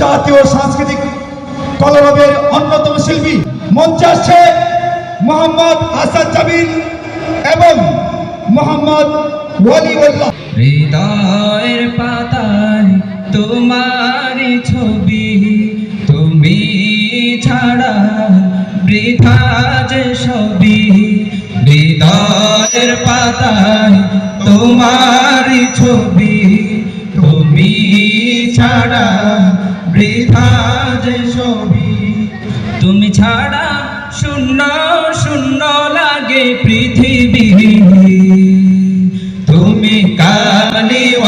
জাতীয় সাংস্কৃতিক কলরবের অন্যতম শিল্পী মঞ্চে আসছে মোহাম্মদ হাসান জামিল এবং মোহাম্মদ ওয়ালিউল্লাহ। হৃদয়ের পাতায় তোমারই ছবি, তুমি ছাড়া বৃথা যে ছবি হৃদয়ের পাতায় তোমারই ছবি, তুমি ছাড়া বৃথা যে ছবি তুমি ছাড়া শূন্য শূন্য লাগে পৃথিবী। তুমি কালিওয়ালা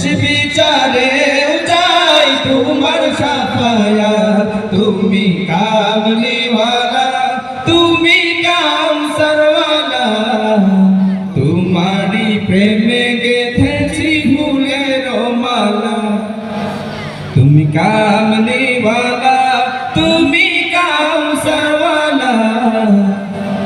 শেষ বিচারে যাই তোমার সাফায়া। তুমি কামলিওয়ালা তুমি কাম সরওয়ালা। তোমারি প্রেমে গেথেছি ফুলের মালা। তুমি কামলিওয়ালা তুমি কাম সরওয়ালা।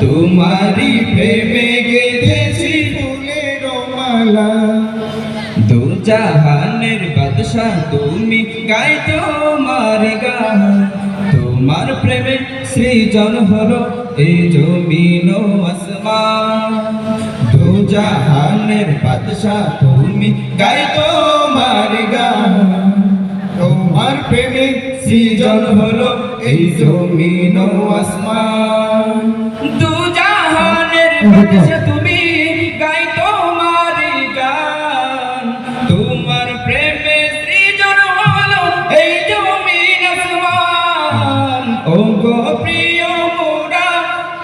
তোমারি প্রেমে গেথেছি ফুলের মালা। জাহানের বাদশা তুমি গাই তোমার গান। তোমার প্রেমে সৃজন হলো এই জমিন জাহানের বাদশা তুমি গান। তোমার প্রেমে সৃজন হলো এই জমিন আসমান। দু জাহানের বাদশা তুমি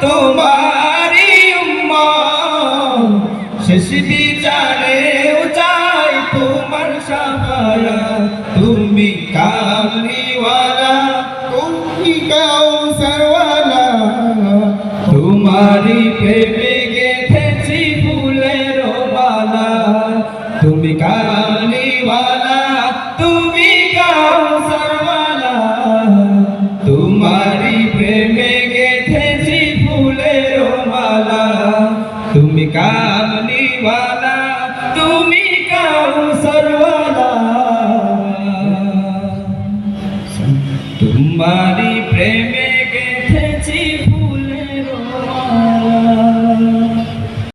তোমারি শেষ বিচারে চাই তোমার সাফায়া তুমি কামলিওয়ালা, তুমি কাউসারওয়ালা। তোমারি প্রেমে গেথেছি ফুলের মালা তুমি কামলিওয়ালা তোমারি প্রেমে